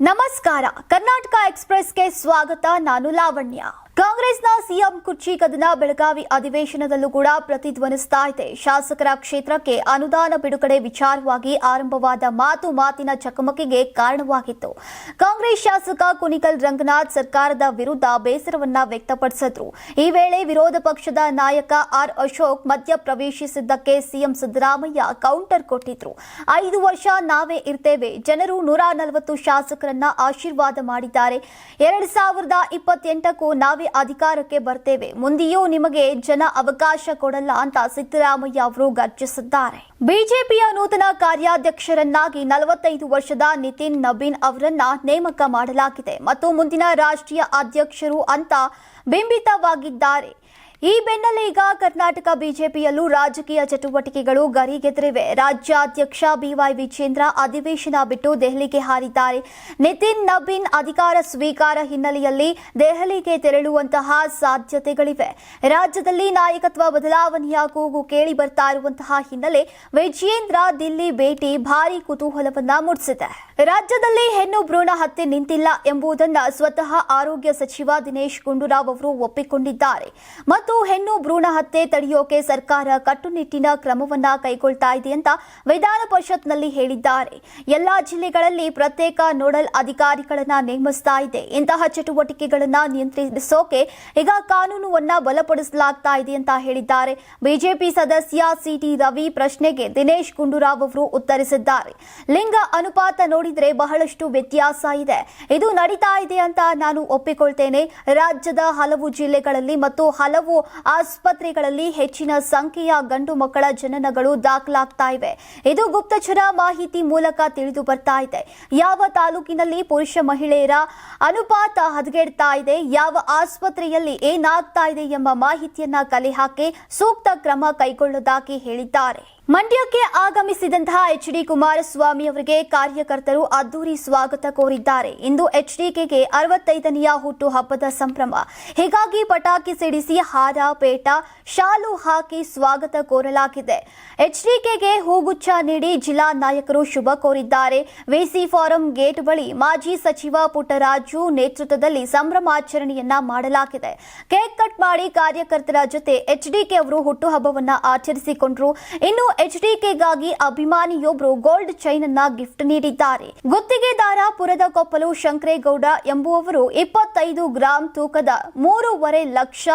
ನಮಸ್ಕಾರ. ಕರ್ನಾಟಕ ಎಕ್ಸ್ಪ್ರೆಸ್ಗೆ ಸ್ವಾಗತ. ನಾನು ಲಾವಣ್ಯ. ಕಾಂಗ್ರೆಸ್ನ ಸಿಎಂ ಕುರ್ಚಿ ಕದನ ಬೆಳಗಾವಿ ಅಧಿವೇಶನದಲ್ಲೂ ಕೂಡ ಪ್ರತಿಧ್ವನಿಸ್ತಾ ಇದೆ. ಶಾಸಕರ ಕ್ಷೇತ್ರಕ್ಕೆ ಅನುದಾನ ಬಿಡುಗಡೆ ವಿಚಾರವಾಗಿ ಆರಂಭವಾದ ಮಾತು ಮಾತಿನ ಚಕಮಕಿಗೆ ಕಾರಣವಾಗಿತ್ತು. ಕಾಂಗ್ರೆಸ್ ಶಾಸಕ ಕುನಿಕಲ್ ರಂಗನಾಥ್ ಸರ್ಕಾರದ ವಿರುದ್ಧ ಬೇಸರವನ್ನ ವ್ಯಕ್ತಪಡಿಸಿದ್ರು. ಈ ವೇಳೆ ವಿರೋಧ ಪಕ್ಷದ ನಾಯಕ ಆರ್ ಅಶೋಕ್ ಮಧ್ಯ ಪ್ರವೇಶಿಸಿದ್ದಕ್ಕೆ ಸಿಎಂ ಸಿದ್ದರಾಮಯ್ಯ ಕೌಂಟರ್ ಕೊಟ್ಟಿದ್ರು. ಐದು ವರ್ಷ ನಾವೇ ಇರ್ತೇವೆ. ಜನರು ನೂರ ನಲವತ್ತು ಶಾಸಕರನ್ನ ಆಶೀರ್ವಾದ ಮಾಡಿದ್ದಾರೆ. ಎರಡ್ ಸಾವಿರದ ಇಪ್ಪತ್ತೆಂಟಕ್ಕೂ ನಾವೇ ಅಧಿಕಾರಕ್ಕೆ ಬರ್ತೇವೆ. ಮುಂದೆಯೂ ನಿಮಗೆ ಜನ ಅವಕಾಶ ಕೊಡಲ್ಲ ಅಂತ ಸಿದ್ದರಾಮಯ್ಯ ಅವರು ಗರ್ಜಿಸಿದ್ದಾರೆ. ಬಿಜೆಪಿಯ ನೂತನ ಕಾರ್ಯಾಧ್ಯಕ್ಷರನ್ನಾಗಿ ನಲವತ್ತೈದು ವರ್ಷದ ನಿತಿನ್ ನಬೀನ್ ಅವರನ್ನ ನೇಮಕ ಮಾಡಲಾಗಿದೆ. ಮತ್ತು ಮುಂದಿನ ರಾಷ್ಟ್ರೀಯ ಅಧ್ಯಕ್ಷರು ಅಂತ ಬಿಂಬಿತವಾಗಿದ್ದಾರೆ. ಈ ಬೆನ್ನಲ್ಲೇ ಈಗ ಕರ್ನಾಟಕ ಬಿಜೆಪಿಯಲ್ಲೂ ರಾಜಕೀಯ ಚಟುವಟಿಕೆಗಳು ಗರಿಗೆದರಿವೆ. ರಾಜ್ಯಾಧ್ಯಕ್ಷ ಬಿವೈ ವಿಜೇಂದ್ರ ಅಧಿವೇಶನ ಬಿಟ್ಟು ದೆಹಲಿಗೆ ಹಾರಿದ್ದಾರೆ. ನಿತಿನ್ ನಬೀನ್ ಅಧಿಕಾರ ಸ್ವೀಕಾರ ಹಿನ್ನೆಲೆಯಲ್ಲಿ ದೆಹಲಿಗೆ ತೆರಳುವಂತಹ ಸಾಧ್ಯತೆಗಳಿವೆ. ರಾಜ್ಯದಲ್ಲಿ ನಾಯಕತ್ವ ಬದಲಾವಣೆಯ ಕೂಗು ಕೇಳಿ ಬರ್ತಾ ಇರುವಂತಹ ಹಿನ್ನೆಲೆ ವಿಜೇಂದ್ರ ದಿಲ್ಲಿ ಭೇಟಿ ಭಾರೀ ಕುತೂಹಲವನ್ನ ಮೂಡಿಸಿದೆ. ರಾಜ್ಯದಲ್ಲಿ ಹೆಣ್ಣು ಭ್ರೂಣ ಹತ್ಯೆ ನಿಂತಿಲ್ಲ ಎಂಬುದನ್ನು ಸ್ವತಃ ಆರೋಗ್ಯ ಸಚಿವ ದಿನೇಶ್ ಗುಂಡೂರಾವ್ ಅವರು ಒಪ್ಪಿಕೊಂಡಿದ್ದಾರೆ. ಮತ್ತು ಹೆಣ್ಣು ಭ್ರೂಣ ಹತ್ಯೆ ತಡೆಯೋಕೆ ಸರ್ಕಾರ ಕಟ್ಟುನಿಟ್ಟಿನ ಕ್ರಮವನ್ನ ಕೈಗೊಳ್ತಾ ಇದೆ ಅಂತ ವಿಧಾನ ಪರಿಷತ್ನಲ್ಲಿ ಹೇಳಿದ್ದಾರೆ. ಎಲ್ಲಾ ಜಿಲ್ಲೆಗಳಲ್ಲಿ ಪ್ರತ್ಯೇಕ ನೋಡಲ್ ಅಧಿಕಾರಿಗಳನ್ನ ನೇಮಿಸ್ತಾ ಇದೆ. ಇಂತಹ ಚಟುವಟಿಕೆಗಳನ್ನ ನಿಯಂತ್ರಿಸೋಕೆ ಈಗ ಕಾನೂನುವನ್ನ ಬಲಪಡಿಸಲಾಗ್ತಾ ಇದೆ ಅಂತ ಹೇಳಿದ್ದಾರೆ. ಬಿಜೆಪಿ ಸದಸ್ಯ ಸಿಟಿ ರವಿ ಪ್ರಶ್ನೆಗೆ ದಿನೇಶ್ ಗುಂಡೂರಾವ್ ಅವರು ಉತ್ತರಿಸಿದ್ದಾರೆ. ಲಿಂಗ ಅನುಪಾತ ನೋಡಿದ್ರೆ ಬಹಳಷ್ಟು ವ್ಯತ್ಯಾಸ ಇದೆ. ಇದು ನಡೀತಾ ಇದೆ ಅಂತ ನಾನು ಒಪ್ಪಿಕೊಳ್ತೇನೆ. ರಾಜ್ಯದ ಹಲವು ಜಿಲ್ಲೆಗಳಲ್ಲಿ ಮತ್ತು ಹಲವು ಆಸ್ಪತ್ರೆಗಳಲ್ಲಿ ಹೆಚ್ಚಿನ ಸಂಖ್ಯೆಯ ಗಂಡು ಮಕ್ಕಳ ಜನನಗಳು ದಾಖಲಾಗ್ತಾ ಇವೆ. ಇದು ಗುಪ್ತಚರ ಮಾಹಿತಿ ಮೂಲಕ ತಿಳಿದು ಬರ್ತಾ ಇದೆ. ಯಾವ ತಾಲೂಕಿನಲ್ಲಿ ಪುರುಷ ಮಹಿಳೆಯರ ಅನುಪಾತ ಹದಗೆಡ್ತಾ ಇದೆ, ಯಾವ ಆಸ್ಪತ್ರೆಯಲ್ಲಿ ಏನಾಗ್ತಾ ಇದೆ ಎಂಬ ಮಾಹಿತಿಯನ್ನ ಕಲೆ ಹಾಕಿ ಸೂಕ್ತ ಕ್ರಮ ಕೈಗೊಳ್ಳುವುದಾಗಿ ಹೇಳಿದ್ದಾರೆ. ಮಂಡ್ಯಕ್ಕೆ ಆಗಮಿಸಿದಂತಹ ಎಚ್ ಡಿ ಕುಮಾರಸ್ವಾಮಿ ಅವರಿಗೆ ಕಾರ್ಯಕರ್ತರು ಅದ್ದೂರಿ ಸ್ವಾಗತ ಕೋರಿದ್ದಾರೆ. ಇಂದು ಎಚ್ಡಿಕೆಗೆ ಅರವತ್ತೈದನೆಯ ಹುಟ್ಟು ಹಬ್ಬದ ಸಂಭ್ರಮ. ಹೀಗಾಗಿ ಪಟಾಕಿ ಸಿಡಿಸಿ ಹಾರ, ಪೇಟ, ಶಾಲು ಹಾಕಿ ಸ್ವಾಗತ ಕೋರಲಾಗಿದೆ. ಎಚ್ಡಿಕೆಗೆ ಹೂಗುಚ್ಛ ನೀಡಿ ಜಿಲ್ಲಾ ನಾಯಕರು ಶುಭ ಕೋರಿದ್ದಾರೆ. ವಿಸಿ ಫಾರಂ ಗೇಟ್ ಬಳಿ ಮಾಜಿ ಸಚಿವ ಪುಟ್ಟರಾಜು ನೇತೃತ್ವದಲ್ಲಿ ಸಂಭ್ರಮಾಚರಣೆಯನ್ನ ಮಾಡಲಾಗಿದೆ. ಕೇಕ್ ಕಟ್ ಮಾಡಿ ಕಾರ್ಯಕರ್ತರ ಜೊತೆ ಎಚ್ಡಿಕೆ ಅವರು ಹುಟ್ಟುಹಬ್ಬವನ್ನು ಆಚರಿಸಿಕೊಂಡರು. ಇನ್ನು ಎಚ್ಡಿಕೆಗಾಗಿ ಅಭಿಮಾನಿಯೊಬ್ಬರು ಗೋಲ್ಡ್ ಚೈನ್ ಅನ್ನ ಗಿಫ್ಟ್ ನೀಡಿದ್ದಾರೆ. ಗುತ್ತಿಗೆದಾರ ಪುರದ ಕೊಪ್ಪಲು ಶಂಕರೇಗೌಡ ಎಂಬುವವರು ಇಪ್ಪತ್ತೈದು ಗ್ರಾಂ ತೂಕದ ಮೂರುವರೆ ಲಕ್ಷ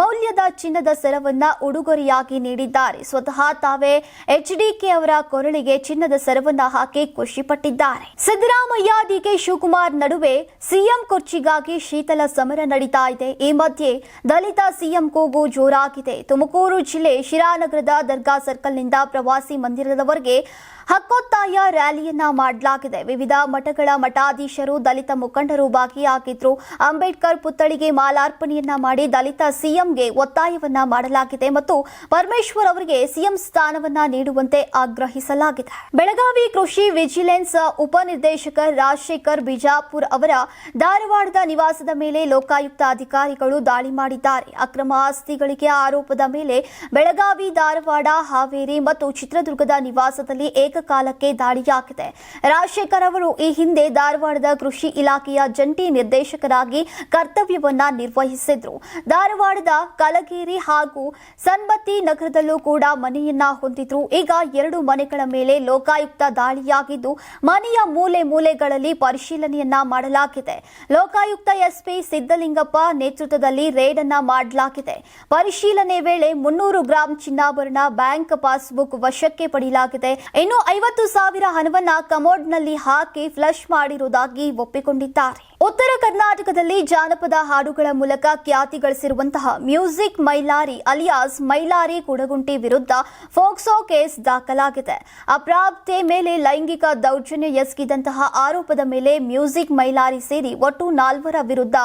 ಮೌಲ್ಯದ ಚಿನ್ನದ ಸರವನ್ನ ಉಡುಗೊರೆಯಾಗಿ ನೀಡಿದ್ದಾರೆ. ಸ್ವತಃ ತಾವೇ ಎಚ್ಡಿಕೆ ಅವರ ಕೊರಳಿಗೆ ಚಿನ್ನದ ಸರವನ್ನ ಹಾಕಿ ಖುಷಿಪಟ್ಟಿದ್ದಾರೆ. ಸಿದ್ದರಾಮಯ್ಯ ಡಿಕೆ ಶಿವಕುಮಾರ್ ನಡುವೆ ಸಿಎಂ ಕುರ್ಚಿಗಾಗಿ ಶೀತಲ ಸಮರ ನಡೀತಾ ಇದೆ. ಈ ಮಧ್ಯೆ ದಲಿತ ಸಿಎಂ ಕೂಗು ಜೋರಾಗಿದೆ. ತುಮಕೂರು ಜಿಲ್ಲೆ ಶಿರಾನಗರದ ದರ್ಗಾ ಸರ್ಕಲ್ನಿಂದ ಪ್ರವಾಸಿ ಮಂದಿರದವರೆಗೆ ಹಕ್ಕೊತ್ತಾಯ ರ್ಯಾಲಿಯನ್ನ ಮಾಡಲಾಗಿದೆ. ವಿವಿಧ ಮಠಗಳ ಮಠಾಧೀಶರು, ದಲಿತ ಮುಖಂಡರು ಭಾಗಿಯಾಗಿದ್ರು. ಅಂಬೇಡ್ಕರ್ ಪುತ್ಥಳಿಗೆ ಮಾಲಾರ್ಪಣೆಯನ್ನ ಮಾಡಿ ದಲಿತ ಸಿಎಂಗೆ ಒತ್ತಾಯವನ್ನ ಮಾಡಲಾಗಿದೆ ಮತ್ತು ಪರಮೇಶ್ವರ್ ಅವರಿಗೆ ಸಿಎಂ ಸ್ಥಾನವನ್ನ ನೀಡುವಂತೆ ಆಗ್ರಹಿಸಲಾಗಿದೆ. ಬೆಳಗಾವಿ ಕೃಷಿ ವಿಜಿಲೆನ್ಸ್ ಉಪನಿರ್ದೇಶಕ ರಾಜಶೇಖರ್ ಬಿಜಾಪುರ್ ಅವರ ಧಾರವಾಡದ ನಿವಾಸದ ಮೇಲೆ ಲೋಕಾಯುಕ್ತ ಅಧಿಕಾರಿಗಳು ದಾಳಿ ಮಾಡಿದ್ದಾರೆ. ಅಕ್ರಮ ಆಸ್ತಿಗಳಿಗೆ ಆರೋಪದ ಮೇಲೆ ಬೆಳಗಾವಿ, ಧಾರವಾಡ, ಹಾವೇರಿ ಚಿತ್ರದುರ್ಗದ ನಿವಾಸದಲ್ಲಿ ಏಕಕಾಲಕ್ಕೆ ದಾಳಿಯಾಗಿದೆ ರಾಜಶೇಖರ್ ಅವರು ಈ ಹಿಂದೆ ಧಾರವಾಡದ ಕೃಷಿ ಇಲಾಖೆಯ ಜಂಟಿ ನಿರ್ದೇಶಕರಾಗಿ ಕರ್ತವ್ಯವನ್ನ ನಿರ್ವಹಿಸಿದ್ರು. ಧಾರವಾಡದ ಕಲಗೇರಿ ಹಾಗೂ ಸನ್ಬತ್ತಿ ನಗರದಲ್ಲೂ ಕೂಡ ಮನೆಯನ್ನ ಹೊಂದಿದ್ರು. ಈಗ ಎರಡು ಮನೆಗಳ ಮೇಲೆ ಲೋಕಾಯುಕ್ತ ದಾಳಿಯಾಗಿದ್ದು, ಮನೆಯ ಮೂಲೆ ಮೂಲೆಗಳಲ್ಲಿ ಪರಿಶೀಲನೆಯನ್ನ ಮಾಡಲಾಗಿದೆ. ಲೋಕಾಯುಕ್ತ ಎಸ್ಪಿ ಸಿದ್ದಲಿಂಗಪ್ಪ ನೇತೃತ್ವದಲ್ಲಿ ರೇಡ್ ಅನ್ನ ಮಾಡಲಾಗಿದೆ. ಪರಿಶೀಲನೆ ವೇಳೆ ಮುನ್ನೂರು ಗ್ರಾಂ ಚಿನ್ನಾಭರಣ, ಬ್ಯಾಂಕ್ ಪಾಸ್ಬುಕ್ ವಶಕ್ಕೆ ಪಡೆಯಲಾಗಿದೆ. ಇನ್ನು ಐವತ್ತು ಸಾವಿರ ಹಣವನ್ನ ಕಮೋಡ್ನಲ್ಲಿ ಹಾಕಿ ಫ್ಲಶ್ ಮಾಡಿರುವುದಾಗಿ ಒಪ್ಪಿಕೊಂಡಿದ್ದಾರೆ. ಉತ್ತರ ಕರ್ನಾಟಕದಲ್ಲಿ ಜಾನಪದ ಹಾಡುಗಳ ಮೂಲಕ ಖ್ಯಾತಿ ಗಳಿಸಿರುವಂತಹ ಮ್ಯೂಸಿಕ್ ಮೈಲಾರಿ ಅಲಿಯಾಸ್ ಮೈಲಾರಿ ಕುಡಗುಂಟಿ ವಿರುದ್ಧ ಫೋಕ್ಸೋ ಕೇಸ್ ದಾಖಲಾಗಿದೆ. ಅಪ್ರಾಪ್ತೆ ಮೇಲೆ ಲೈಂಗಿಕ ದೌರ್ಜನ್ಯ ಎಸಗಿದಂತಹ ಆರೋಪದ ಮೇಲೆ ಮ್ಯೂಸಿಕ್ ಮೈಲಾರಿ ಸೇರಿ ಒಟ್ಟು ನಾಲ್ವರ ವಿರುದ್ಧ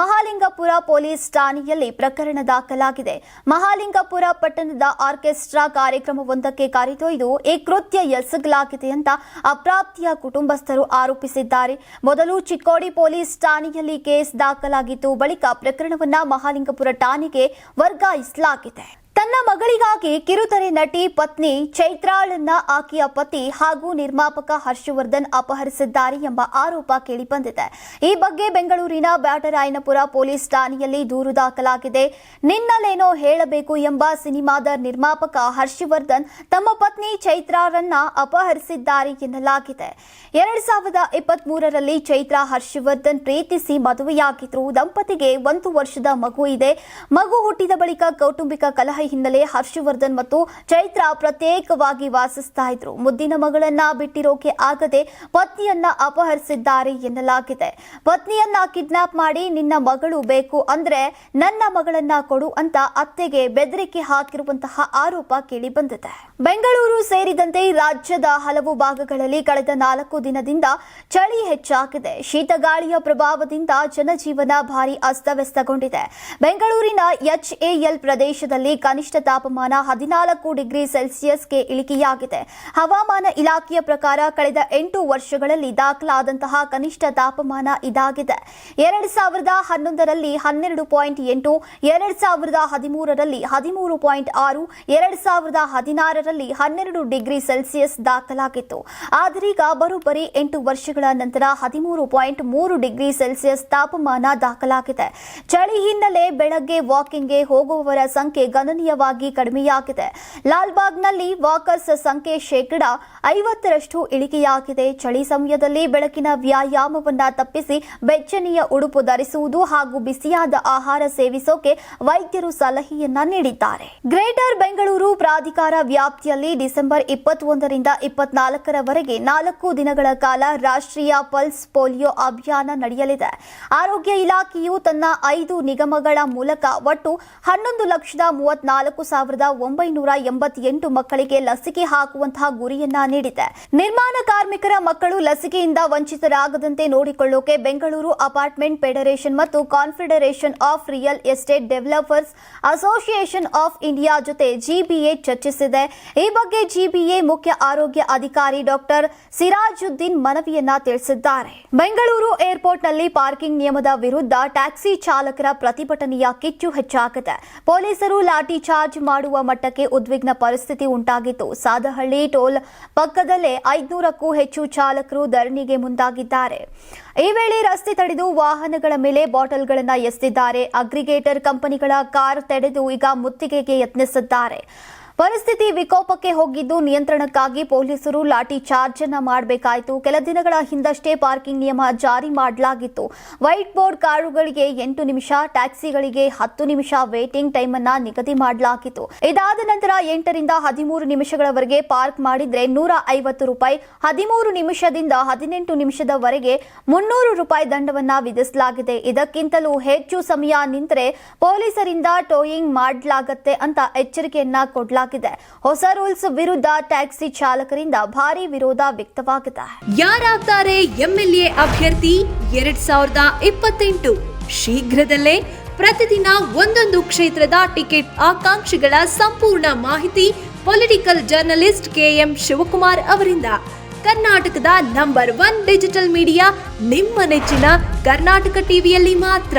ಮಹಾಲಿಂಗಪುರ ಪೊಲೀಸ್ ಠಾಣೆಯಲ್ಲಿ ಪ್ರಕರಣ ದಾಖಲಾಗಿದೆ. ಮಹಾಲಿಂಗಪುರ ಪಟ್ಟಣದ ಆರ್ಕೆಸ್ಟ್ರಾ ಕಾರ್ಯಕ್ರಮವೊಂದಕ್ಕೆ ಕರೆದೊಯ್ದು ಈ ಕೃತ್ಯ ಎಸಗಲಾಗಿದೆ ಅಂತ ಅಪ್ರಾಪ್ತಿಯ ಕುಟುಂಬಸ್ಥರು ಆರೋಪಿಸಿದ್ದಾರೆ. ಮೊದಲು ಚಿಕ್ಕೋಡಿ ಪೊಲೀಸ್ ಠಾಣೆಯಲ್ಲಿ ಕೇಸ್ ದಾಖಲಾಗಿತ್ತು. ಬಳಿಕ ಪ್ರಕರಣವನ್ನ ಮಹಾಲಿಂಗಪುರ ಠಾಣೆಗೆ ವರ್ಗಾಯಿಸಲಾಗಿದೆ. ತನ್ನ ಮಗಳಿಗಾಗಿ ಕಿರುತೆರೆ ನಟಿ ಪತ್ನಿ ಚೈತ್ರಾಳನ್ನ ಆಕೆಯ ಪತಿ ಹಾಗೂ ನಿರ್ಮಾಪಕ ಹರ್ಷವರ್ಧನ್ ಅಪಹರಿಸಿದ್ದಾರೆ ಎಂಬ ಆರೋಪ ಕೇಳಿಬಂದಿದೆ. ಈ ಬಗ್ಗೆ ಬೆಂಗಳೂರಿನ ಬ್ಯಾಟರಾಯನಪುರ ಪೊಲೀಸ್ ಠಾಣೆಯಲ್ಲಿ ದೂರು ದಾಖಲಾಗಿದೆ. ನಿನ್ನಲೇನೋ ಹೇಳಬೇಕು ಎಂಬ ಸಿನಿಮಾದ ನಿರ್ಮಾಪಕ ಹರ್ಷವರ್ಧನ್ ತಮ್ಮ ಪತ್ನಿ ಚೈತ್ರಾರನ್ನ ಅಪಹರಿಸಿದ್ದಾರೆ ಎನ್ನಲಾಗಿದೆ. ಎರಡ್ ಸಾವಿರದ ಇಪ್ಪತ್ತ್ ಮೂರರಲ್ಲಿ ಚೈತ್ರಾ ಹರ್ಷವರ್ಧನ್ ಪ್ರೀತಿಸಿ ಮದುವೆಯಾಗಿದ್ರು. ದಂಪತಿಗೆ ಒಂದು ವರ್ಷದ ಮಗು ಇದೆ. ಮಗು ಹುಟ್ಟಿದ ಬಳಿಕ ಕೌಟುಂಬಿಕ ಕಲಹ ಹಿನ್ನೆಲೆ ಹರ್ಷವರ್ಧನ್ ಮತ್ತು ಚೈತ್ರ ಪ್ರತ್ಯೇಕವಾಗಿ ವಾಸಿಸ್ತಾ ಇದ್ರು. ಮುದ್ದಿನ ಮಗಳನ್ನ ಬಿಟ್ಟಿರೋಕೆ ಆಗದೆ ಪತ್ನಿಯನ್ನ ಅಪಹರಿಸಿದ್ದಾರೆ ಎನ್ನಲಾಗಿದೆ. ಪತ್ನಿಯನ್ನ ಕಿಡ್ನಾಪ್ ಮಾಡಿ ನಿನ್ನ ಮಗಳು ಬೇಕು ಅಂದ್ರೆ ನನ್ನ ಮಗಳನ್ನ ಕೊಡು ಅಂತ ಅತ್ತೆಗೆ ಬೆದರಿಕೆ ಹಾಕಿರುವಂತಹ ಆರೋಪ ಕೇಳಿ ಬಂದಿದೆ ಬೆಂಗಳೂರು ಸೇರಿದಂತೆ ರಾಜ್ಯದ ಹಲವು ಭಾಗಗಳಲ್ಲಿ ಕಳೆದ ನಾಲ್ಕು ದಿನದಿಂದ ಚಳಿ ಹೆಚ್ಚಾಗಿದೆ. ಶೀತಗಾಳಿಯ ಪ್ರಭಾವದಿಂದ ಜನಜೀವನ ಭಾರಿ ಅಸ್ತವ್ಯಸ್ತಗೊಂಡಿದೆ. ಬೆಂಗಳೂರಿನ ಎಚ್ಎಎಲ್ ಪ್ರದೇಶದಲ್ಲಿ ಕನಿಷ್ಠ ತಾಪಮಾನ ಹದಿನಾಲ್ಕು ಡಿಗ್ರಿ ಸೆಲ್ಸಿಯಸ್ಗೆ ಇಳಿಕೆಯಾಗಿದೆ. ಹವಾಮಾನ ಇಲಾಖೆಯ ಪ್ರಕಾರ ಕಳೆದ ಎಂಟು ವರ್ಷಗಳಲ್ಲಿ ದಾಖಲಾದಂತಹ ಕನಿಷ್ಠ ತಾಪಮಾನ ಇದಾಗಿದೆ. ಎರಡು ಸಾವಿರದ ಹನ್ನೊಂದರಲ್ಲಿ ಹನ್ನೆರಡು ಪಾಯಿಂಟ್ ಎಂಟು, ಎರಡು ಸಾವಿರದ ಹದಿಮೂರರಲ್ಲಿ ಹದಿಮೂರು ಪಾಯಿಂಟ್ ಆರು, ಎರಡು ಸಾವಿರದ ಹದಿನಾರರಲ್ಲಿ ಹನ್ನೆರಡು ಡಿಗ್ರಿ ಸೆಲ್ಸಿಯಸ್ ದಾಖಲಾಗಿತ್ತು. ಆದರೀಗ ಬರೋಬ್ಬರಿ ಎಂಟು ವರ್ಷಗಳ ನಂತರ ಹದಿಮೂರು ಪಾಯಿಂಟ್ ಮೂರು ಡಿಗ್ರಿ ಸೆಲ್ಸಿಯಸ್ ತಾಪಮಾನ ದಾಖಲಾಗಿದೆ. ಚಳಿ ಹಿನ್ನೆಲೆ ಬೆಳಗ್ಗೆ ವಾಕಿಂಗ್ಗೆ ಹೋಗುವವರ ಸಂಖ್ಯೆ ಗಣನೀಯವಾಗಿ ಕಡಿಮೆಯಾಗಿದೆ. ಲಾಲ್ಬಾಗ್ನಲ್ಲಿ ವಾಕರ್ಸ್ ಸಂಖ್ಯೆ ಶೇಕಡ ಐವತ್ತರಷ್ಟು ಇಳಿಕೆಯಾಗಿದೆ. ಚಳಿ ಸಮಯದಲ್ಲಿ ಬೆಳಕಿನ ವ್ಯಾಯಾಮವನ್ನು ತಪ್ಪಿಸಿ ಬೆಚ್ಚನೆಯ ಉಡುಪು ಧರಿಸುವುದು ಹಾಗೂ ಬಿಸಿಯಾದ ಆಹಾರ ಸೇವಿಸೋಕೆ ವೈದ್ಯರು ಸಲಹೆಯನ್ನ ನೀಡಿದ್ದಾರೆ. ಗ್ರೇಟರ್ ಬೆಂಗಳೂರು ಪ್ರಾಧಿಕಾರ ವ್ಯಾಪ್ತಿಯಲ್ಲಿ ಡಿಸೆಂಬರ್ ಇಪ್ಪತ್ತೊಂದರಿಂದ ಇಪ್ಪತ್ನಾಲ್ಕರವರೆಗೆ ನಾಲ್ಕು ದಿನಗಳ ಕಾಲ ರಾಷ್ಟ್ರೀಯ ಪಲ್ಸ್ ಪೋಲಿಯೋ ಅಭಿಯಾನ ನಡೆಯಲಿದೆ. ಆರೋಗ್ಯ ಇಲಾಖೆಯು ತನ್ನ ಐದು ನಿಗಮಗಳ ಮೂಲಕ ಒಟ್ಟು ಹನ್ನೊಂದು ಲಕ್ಷದ ಮೂವತ್ನಾಲ್ಕು ಸಾವಿರದ ಒಂಬೈನೂರ ಎಂಬತ್ತೆಂಟು ಮಕ್ಕಳಿಗೆ ಲಸಿಕೆ ಹಾಕುವಂತಹ ಗುರಿಯನ್ನ ನೀಡಿದೆ. ನಿರ್ಮಾಣ ಕಾರ್ಮಿಕರ ಮಕ್ಕಳು ಲಸಿಕೆಯಿಂದ ವಂಚಿತರಾಗದಂತೆ ನೋಡಿಕೊಳ್ಳೋಕೆ ಬೆಂಗಳೂರು ಅಪಾರ್ಟ್ಮೆಂಟ್ ಫೆಡರೇಷನ್ ಮತ್ತು confederation of real estate developers association of India ಜೊತೆ ಜಿಬಿಎ ಚರ್ಚಿಸಿದೆ. ಈ ಬಗ್ಗೆ ಜಿಬಿಎ ಮುಖ್ಯ ಆರೋಗ್ಯ ಅಧಿಕಾರಿ ಡಾಕ್ಟರ್ ಸಿರಾಜುದ್ದೀನ್ ಮನವಿಯನ್ನ ತಿಳಿಸಿದ್ದಾರೆ. ಬೆಂಗಳೂರು ಏರ್ಪೋರ್ಟ್ನಲ್ಲಿ ಪಾರ್ಕಿಂಗ್ ನಿಯಮದ ವಿರುದ್ಧ ಟ್ಯಾಕ್ಸಿ ಚಾಲಕರ ಪ್ರತಿಭಟನೆಯ ಕಿಚ್ಚು ಹೆಚ್ಚಾಗಿದೆ. ಪೊಲೀಸರು ಲಾಠಿ ಚಾರ್ಜ್ ಮಾಡುವ ಮಟ್ಟಕ್ಕೆ ಉದ್ವಿಗ್ನ ಪರಿಸ್ಥಿತಿ ಉಂಟಾಗಿತ್ತು. ಸಾದಹಳ್ಳಿ ಟೋಲ್ ಪಕ್ಕದಲ್ಲೇ ಐದುನೂರಕ್ಕೂ ಹೆಚ್ಚು ಚಾಲಕರು ಧರಣಿಗೆ ಮುಂದಾಗಿದ್ದಾರೆ. ಈ ವೇಳೆ ರಸ್ತೆ ತಡೆದು ವಾಹನಗಳ ಮೇಲೆ ಬಾಟಲ್ಗಳನ್ನು ಎಸೆದಿದ್ದಾರೆ. ಅಗ್ರಿಗೇಟರ್ ಕಂಪನಿಗಳ ಕಾರ್ ತಡೆದು ಈಗ ಮುತ್ತಿಗೆಗೆ ಯತ್ನಿಸಿದ್ದಾರೆ. ಪರಿಸ್ಥಿತಿ ವಿಕೋಪಕ್ಕೆ ಹೋಗಿದ್ದು ನಿಯಂತ್ರಣಕ್ಕಾಗಿ ಪೊಲೀಸರು ಲಾಠಿ ಚಾರ್ಜ್ ಅನ್ನ ಮಾಡಬೇಕಾಯಿತು. ಕೆಲ ದಿನಗಳ ಹಿಂದಷ್ಟೇ ಪಾರ್ಕಿಂಗ್ ನಿಯಮ ಜಾರಿ ಮಾಡಲಾಗಿತ್ತು. ವೈಟ್ ಬೋರ್ಡ್ ಕಾರುಗಳಿಗೆ ಎಂಟು ನಿಮಿಷ, ಟ್ಯಾಕ್ಸಿಗಳಿಗೆ ಹತ್ತು ನಿಮಿಷ ವೇಟಿಂಗ್ ಟೈಮ್ ಅನ್ನ ನಿಗದಿ ಮಾಡಲಾಗಿತ್ತು. ಇದಾದ ನಂತರ ಎಂಟರಿಂದ ಹದಿಮೂರು ನಿಮಿಷಗಳವರೆಗೆ ಪಾರ್ಕ್ ಮಾಡಿದ್ರೆ ನೂರ ಐವತ್ತು ರೂಪಾಯಿ, ಹದಿಮೂರು ನಿಮಿಷದಿಂದ ಹದಿನೆಂಟು ನಿಮಿಷದವರೆಗೆ ಮುನ್ನೂರು ರೂಪಾಯಿ ದಂಡವನ್ನ ವಿಧಿಸಲಾಗಿದೆ. ಇದಕ್ಕಿಂತಲೂ ಹೆಚ್ಚು ಸಮಯ ನಿಂತರೆ ಪೊಲೀಸರಿಂದ ಟೋಯಿಂಗ್ ಮಾಡಲಾಗತ್ತೆ ಅಂತ ಎಚ್ಚರಿಕೆಯನ್ನ ಕೊಡಲಾಗಿದೆ. ಹೊಸ ರೂಲ್ಸ್ ವಿರುದ್ಧ ಟ್ಯಾಕ್ಸಿ ಚಾಲಕರಿಂದ ಭಾರಿ ವಿರೋಧ ವ್ಯಕ್ತವಾಗಿದೆ. ಯಾರಾಗ್ತಾರೆ ಎಂಎಲ್ಎ ಅಭ್ಯರ್ಥಿ ಎರಡ್ ಸಾವಿರದ ಇಪ್ಪತ್ತೆಂಟು. ಶೀಘ್ರದಲ್ಲೇ ಪ್ರತಿದಿನ ಒಂದೊಂದು ಕ್ಷೇತ್ರದ ಟಿಕೆಟ್ ಆಕಾಂಕ್ಷಿಗಳ ಸಂಪೂರ್ಣ ಮಾಹಿತಿ ಪೊಲಿಟಿಕಲ್ ಜರ್ನಲಿಸ್ಟ್ ಕೆಎಂ ಶಿವಕುಮಾರ್ ಅವರಿಂದ. ಕರ್ನಾಟಕದ ನಂಬರ್ ಒನ್ ಡಿಜಿಟಲ್ ಮೀಡಿಯಾ ನಿಮ್ಮ ನೆಚ್ಚಿನ ಕರ್ನಾಟಕ ಟಿವಿಯಲ್ಲಿ ಮಾತ್ರ.